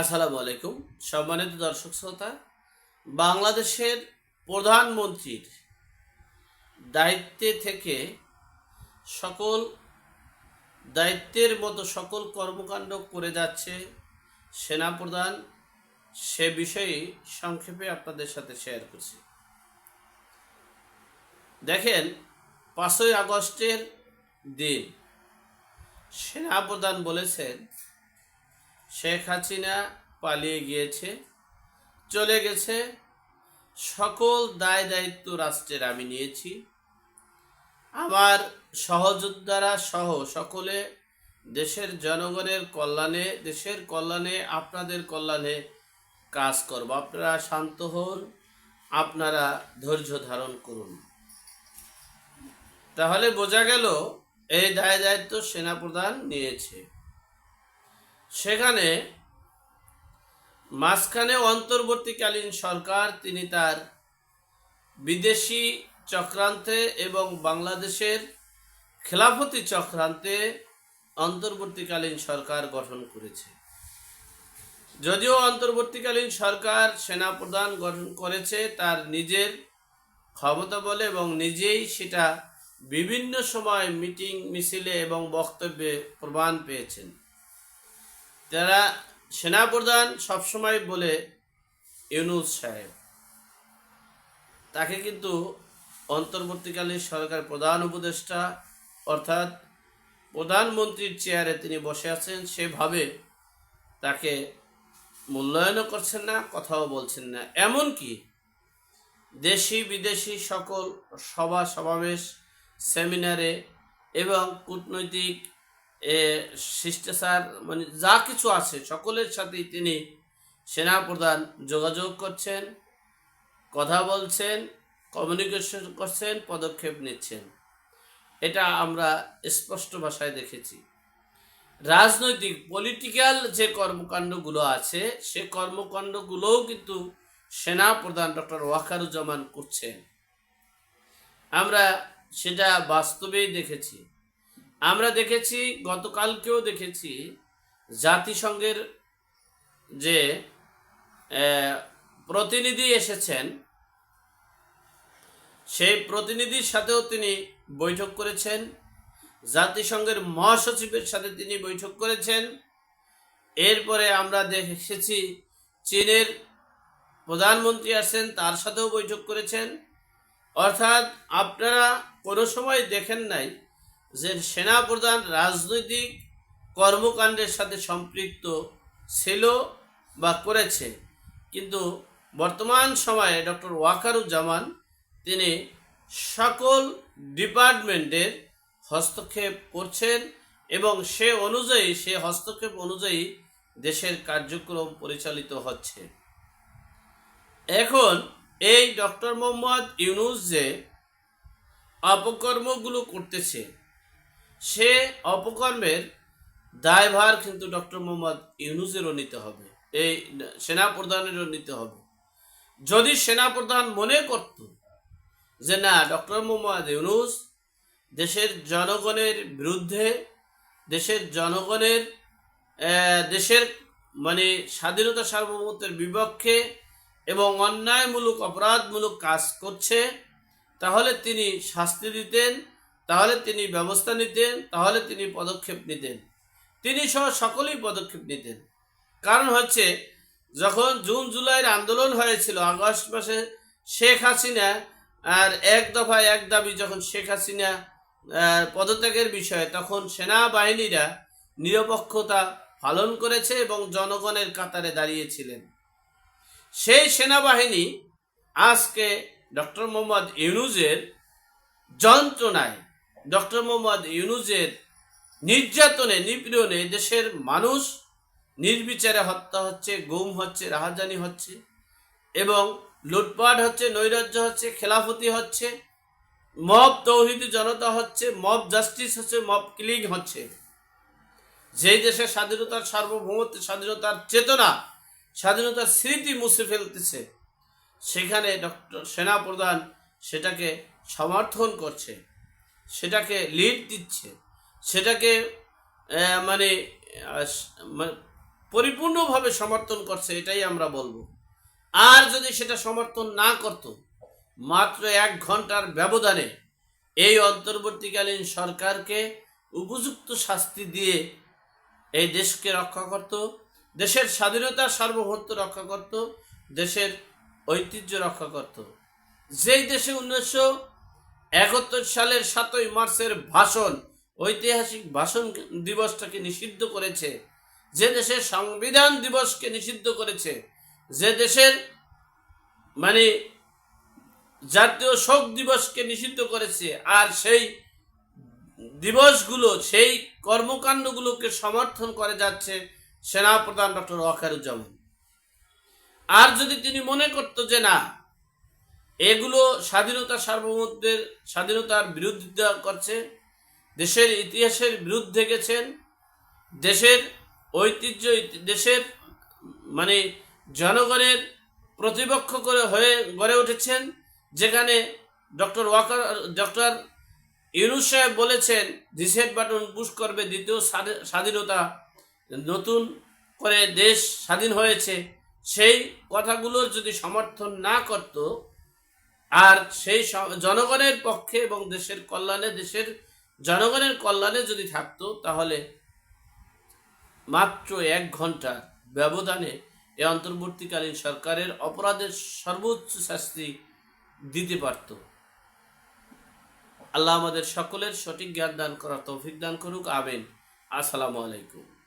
আসসালামু আলাইকুম। সম্মানিত দর্শক শ্রোতা, বাংলাদেশের প্রধানমন্ত্রীর দায়িত্বে থেকে সকল দায়িত্বের মতো সকল কর্মকাণ্ড করে যাচ্ছে সেনাপ্রধান, সে বিষয়ে সংক্ষেপে আপনাদের সাথে শেয়ার করছি। দেখেন, পাঁচই আগস্টের দিন সেনাপ্রধান বলেছেন শেখ হাসিনা পালিয়ে গিয়েছে, চলে গেছে। সকল দায় দায়িত্ব রাষ্ট্রের আমি নিয়েছি। আমার সহযোদ্ধারা সহ সকলে দেশের জনগণের কল্যাণে, দেশের কল্যাণে, আপনাদের কল্যাণে কাজ করব। আপনারা শান্ত হন, আপনারা ধৈর্য ধারণ করুন। তাহলে বোঝা গেল, এই দায় দায়িত্ব সেনাপ্রধান নিয়েছে। সেখানে মাঝখানে অন্তর্বর্তীকালীন সরকার, তিনি তার বিদেশি চক্রান্তে এবং বাংলাদেশের খেলাফতি চক্রান্তে অন্তর্বর্তীকালীন সরকার গঠন করেছে। যদিও অন্তর্বর্তীকালীন সরকার সেনাপ্রধান গঠন করেছে, তার নিজের ক্ষমতা বলে এবং নিজেই সেটা বিভিন্ন সময় মিটিং, মিছিলে এবং বক্তব্যে প্রমাণ পেয়েছেন। তারা সেনাপ্রধান সবসময় বলে ইউনুস সাহেব, তাকে কিন্তু অন্তর্বর্তীকালীন সরকার প্রধান উপদেষ্টা অর্থাৎ প্রধানমন্ত্রীর চেয়ারে তিনি বসে আছেন, সেভাবে তাকে মূল্যায়নও করছেন না, কথাও বলছেন না। এমনকি দেশি বিদেশি সকল সভা সমাবেশ সেমিনারে এবং কূটনৈতিক শিষ্টাচার মানে যা কিছু আছে, সকলের সাথেই তিনি সেনাপ্রধান যোগাযোগ করছেন, কথা বলছেন কমিউনিকেশন করছেন, পদক্ষেপ নিচ্ছেন। এটা আমরা স্পষ্ট ভাষায় দেখেছি। রাজনৈতিক পলিটিক্যাল যে কর্মকাণ্ডগুলো আছে, সে কর্মকাণ্ডগুলোও কিন্তু সেনাপ্রধান ডক্টর ওয়াকারুজ্জামান করছেন। আমরা সেটা বাস্তবেই দেখেছি। আমরা দেখেছি, গতকালকেও দেখেছি জাতিসংঘের যে প্রতিনিধি এসেছেন, সেই প্রতিনিধির সাথেও তিনি বৈঠক করেছেন। জাতিসংঘের মহাসচিবের সাথে তিনি বৈঠক করেছেন। এরপরে আমরা দেখেছি, চীনের প্রধানমন্ত্রী আসেন তার সাথেও বৈঠক করেছেন। অর্থাৎ আপনারা কোনো সময় দেখেন নাই যে সেনাপ্রধান রাজনৈতিক কর্মকাণ্ডের সাথে সম্পৃক্ত ছিল বা করেছে। কিন্তু বর্তমান সময়ে ডক্টর ওয়াকারুজ্জামান তিনি সকল ডিপার্টমেন্টের হস্তক্ষেপ করছেন এবং সে অনুযায়ী, সে হস্তক্ষেপ অনুযায়ী দেশের কার্যক্রম পরিচালিত হচ্ছে। এখন এই ডক্টর মোহাম্মদ ইউনুস যে অপকর্মগুলো করতেছে সে অপকর্মের দায়ভার কিন্তু ডক্টর মোহাম্মদ ইউনুসেরও নিতে হবে। এই সেনাপ্রধানেরও নিতে হবে। যদি সেনাপ্রধান মনে করত যে না, ডক্টর মোহাম্মদ ইউনুস দেশের জনগণের বিরুদ্ধে, দেশের জনগণের দেশের মানে স্বাধীনতা সার্বভৌমত্বের বিপক্ষে এবং অন্যায়মূলক, অপরাধমূলক কাজ করছে, তাহলে তিনি শাস্তি দিতেন। তাহলে তিনি ব্যবস্থা নিতেন, তাহলে তিনি পদক্ষেপ নিতেন। তিনি সহ সকলেই পদক্ষেপ নিতেন। কারণ হচ্ছে, যখন জুন, জুলাইয়ের আন্দোলন হয়েছিল আগস্ট মাসে, শেখ হাসিনা আর এক দফা এক দাবি যখন শেখ হাসিনা পদত্যাগের বিষয়ে, তখন সেনাবাহিনীরা নিরপেক্ষতা পালন করেছে এবং জনগণের কাতারে দাঁড়িয়েছিলেন। সেই সেনাবাহিনী আজকে ডক্টর মোহাম্মদ ইউনুজের যন্ত্রণায় ডক্টর মোহাম্মদ ইউনুজের নির্যাতনে, নিপীড়নে দেশের মানুষ নির্বিচারে হত্যা হচ্ছে, গুম হচ্ছে, রাহাজানি হচ্ছে এবং লুটপাট হচ্ছে, নৈরাজ্য হচ্ছে, খেলাফতি হচ্ছে, মব তৌহিদ জনতা হচ্ছে, মব জাস্টিস হচ্ছে, মব কিলিং হচ্ছে। যেই দেশের স্বাধীনতার সার্বভৌমত্ব, স্বাধীনতার চেতনা, স্বাধীনতার স্মৃতি মুছে ফেলতেছে, সেখানে ডক্টর সেনাপ্রধান সেটাকে সমর্থন করছে। সেটাকে লিড দিচ্ছে। সেটাকে মানে মানে পরিপূর্ণভাবে সমর্থন করছে, এটাই আমরা বলব। আর যদি সেটা সমর্থন না করত, মাত্র এক ঘণ্টার ব্যবধানে এই অন্তর্বর্তীকালীন সরকারকে উপযুক্ত শাস্তি দিয়ে এই দেশকে রক্ষা করত, দেশের স্বাধীনতা সার্বভৌমত্ব রক্ষা করত, দেশের ঐতিহ্য রক্ষা করত। যেই দেশে উনিশশো একাত্তর সালের সাতই মার্চের ভাষণ, ঐতিহাসিক ভাষণ দিবসটাকে নিষিদ্ধ করেছে। যে দেশের সংবিধান দিবসকে নিষিদ্ধ করেছে, যে দেশের মানে জাতীয় শোক দিবসকে নিষিদ্ধ করেছে, আর সেই দিবসগুলো, সেই কর্মকাণ্ডগুলোকে সমর্থন করে যাচ্ছে সেনাপ্রধান ডক্টর ওয়াকারুজ্জামান। আর যদি তিনি মনে করতো যে না এগুলো স্বাধীনতা সার্বভৌমত্বের স্বাধীনতার বিরোধিতা করছে। দেশের ইতিহাসের বিরুদ্ধে গেছেন। দেশের ঐতিহ্য, দেশের মানে জনগণের প্রতিপক্ষ করে হয়ে গড়ে উঠেছেন, যেখানে ডক্টর ওয়াকার, ডক্টর ইউনুস সাহেব বলেছেন, রিসেট বাটন পুশ করবে দ্বিতীয় স্বাধী- স্বাধীনতা নতুন করে দেশ স্বাধীন হয়েছে। সেই কথাগুলোর যদি সমর্থন না করত আর সেই জনগণের পক্ষে এবং দেশের কল্যাণে, দেশের জনগণের কল্যাণে যদি থাকতো, তাহলে মাত্র এক ঘণ্টা ব্যবধানে এই অন্তর্বর্তীকালীন সরকারের অপরাধের সর্বোচ্চ শাস্তি দিতে পারত। আল্লাহ আমাদের সকলের সঠিক জ্ঞান দান করার তৌফিক দান করুক। আবেন আসসালামু আলাইকুম।